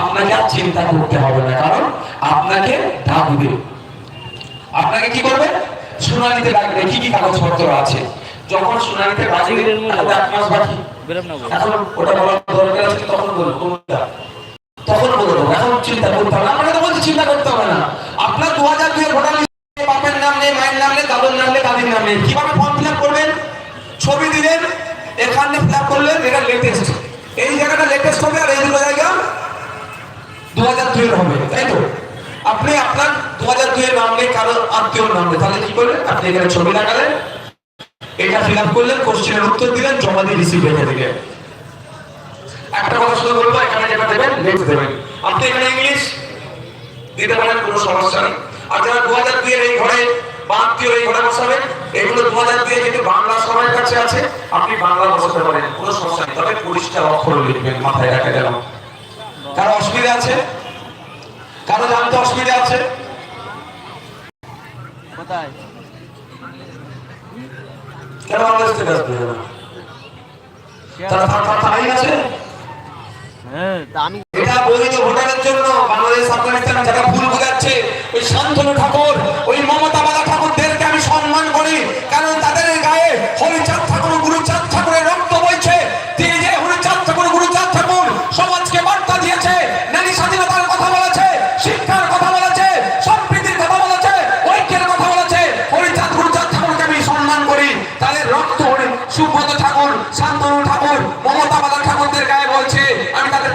আপনাকে আর চিন্তা করতে হবে না কারণ আপনাকে ডাকবে। আপনাকে কি করবে? শুনানিতে ডাকবে। কি কি কাগজপত্র আছে? যখন শুনানিতে ডাকবে তাহলে এক মাস বাকি। এখন ওটা বলার দরকার আছে তখন বলব তখন বলে দেবো। এখন চিন্তা করতে হবে না। আপনাকে তো বলছি চিন্তা করতে হবে না। আপনার দু হাজার দুই ভোটার বাপের নাম নেই মায়ের নাম নেই দাদুর নাম নেই দাদির নাম নেই। কীভাবে ফর্ম ফিল করবেন? ছবি দিলেন এখানে ফিল করলেন এটা লেটেস্ট এই জায়গাটা লেটেস্ট হবে আর এই দুটো জায়গা দু হাজার দুইয়ের হবে, তাই তো? আপনি আপনার দু হাজার দুইয়ের নাম নেই কারও আত্মীয় নাম নেই তাহলে কি করলেন? আপনি এখানে ছবি লাগালেন, এটা ফিল আপ করলেন, কোশ্চেনের উত্তর দিলেন, জমা দিয়ে রিসিভ রেখে দিলেন। একটা কথা শুধু বলব, এখানে যেটা দেবেন লিখে দেবেন। আপনি এখানে ইংলিশ দিতে পারেন, কোনো সমস্যা নেই। আর যারা দু হাজার দুইয়ের এই ঘরে বা এই ঘরে বসাবেন এগুলো দু হাজার দুইয়ে যদি বাংলা সবার কাছে আছে, আপনি বাংলা বসাতে পারেন, কোনো সমস্যা নেই। তবে পরিষ্কার অক্ষর লিখবেন, মাথায় রাখা যেন কারও অসুবিধা আছে কারও জানতে অসুবিধা আছে কোথায় কেন বাংলাদেশ থেকে আসবে? তারা তারা আছে হ্যাঁ তা আমি এটা বলি ভোটারের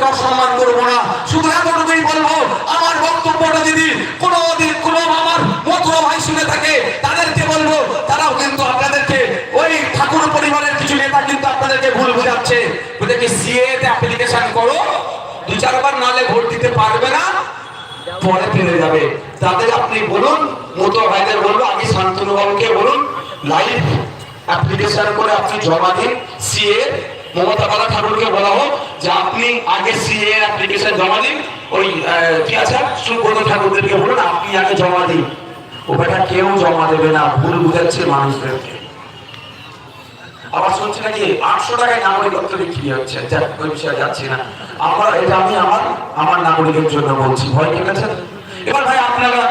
আমি অসম্মান করব না। শুধু এতটুকুই বলব, আমার বক্তব্যটা যদি কোনো কোনো আমার মতুয়া ভাই শুনে থাকে, তাদেরকে বলব, তারাও কিন্তু আপনাদেরকে ওই ঠাকুর পরিবারের কিছু নেতা কিন্তু আপনাদেরকে ভুল বোঝাচ্ছে। ওদেরকে সিএ অ্যাপ্লিকেশন করো, দু চারবার নালে ভোট দিতে পারবে না, পরে ফেলে যাবে। তাদের আপনি বলুন মতো ভাইদের বলব আগে শান্তনু বাবুকে বলুন লাইভ অ্যাপ্লিকেশন করে আপনি জমা দিন সিএ মমতা বালা ঠাকুরকে বলা হোক যে আপনি আগে সিএ অ্যাপ্লিকেশন জমা দিন, ওই কি আছে? সুব্রত ঠাকুরদেরকে বলুন, আপনি আগে জমা দিন। ওটা কেউ জমা দেবে না, ভুল বুঝাচ্ছে মানুষদেরকে। আবার শুনছি নাকি, আটশো টাকায় নাগরিকত্ব বিক্রি হচ্ছে? ওই বিষয়ে যাচ্ছি না। আমার, এটা আমি আমার আমার নাগরিকের জন্য বলছি। ভয় ঠিক আছে এবার ভাই, আপনারা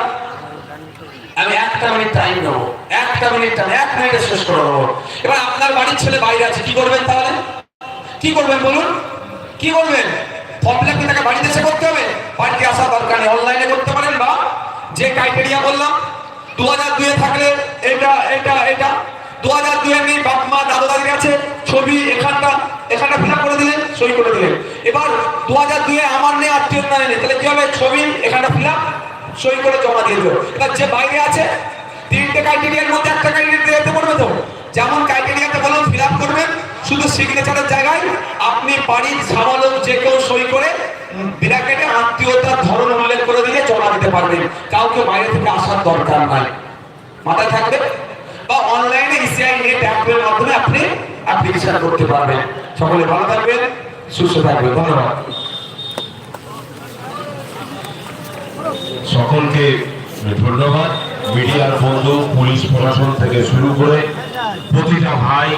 আমি একটা মিনিট টাইম নেব। একটা মিনিট টাইম এক মিনিটে শেষ করে দেবো। এবার আপনার বাড়ির ছেলে বাইরে আছে, কি করবেন তাহলে? কি করবেন বলুন? কি বলবেন? ফর্ম ফিল তাকে বাড়িতে এসে করতে হবে? বাড়িতে আসার দরকার নেই। অনলাইনে করতে পারেন বা যে ক্রাইটেরিয়া বললাম দু হাজার দুয়ে থাকলে এটা এটা এটা। দু হাজার দুয়ে নেই বাপ মা দাদা দাদির আছে, ছবি এখানটা এখানটা ফিল করে দিলেন, সই করে দিলেন। এবার দু হাজার দুয়ে আমার নেই আত্মীয় নেই তাহলে কি হবে? ছবি এখানটা ফিল সই করে জমা দিয়ে দেবো এবার যে বাইরে আছে, তিনটে ক্রাইটেরিয়ার মধ্যে একটা ক্রাইটেরিয়া দিতে পারবে তো? যেমন ক্রাইটেরিয়াতে বলুন ফিল করবেন, শুধু সিগনেচারের জায়গায় আপনি বাড়ির সামালক যে কেউ সই করে বিরাকেটে আত্মীয়তার ধরন উল্লেখ করে দিলে জমা দিতে পারবেন। কাউকে বাইরে থেকে আসার দরকার নাই। মাথায় থাকবে? বা অনলাইনে ইসিআই নেট অ্যাপের মাধ্যমে আপনি অ্যাপ্লিকেশন করতে পারবেন। সকলে ভালো থাকবেন, সুস্থ থাকবেন। ধন্যবাদ। সকলকে ধন্যবাদ। মিডিয়ার বন্ধু, পুলিশ প্রশাসন থেকে শুরু করে প্রতিটা ভাই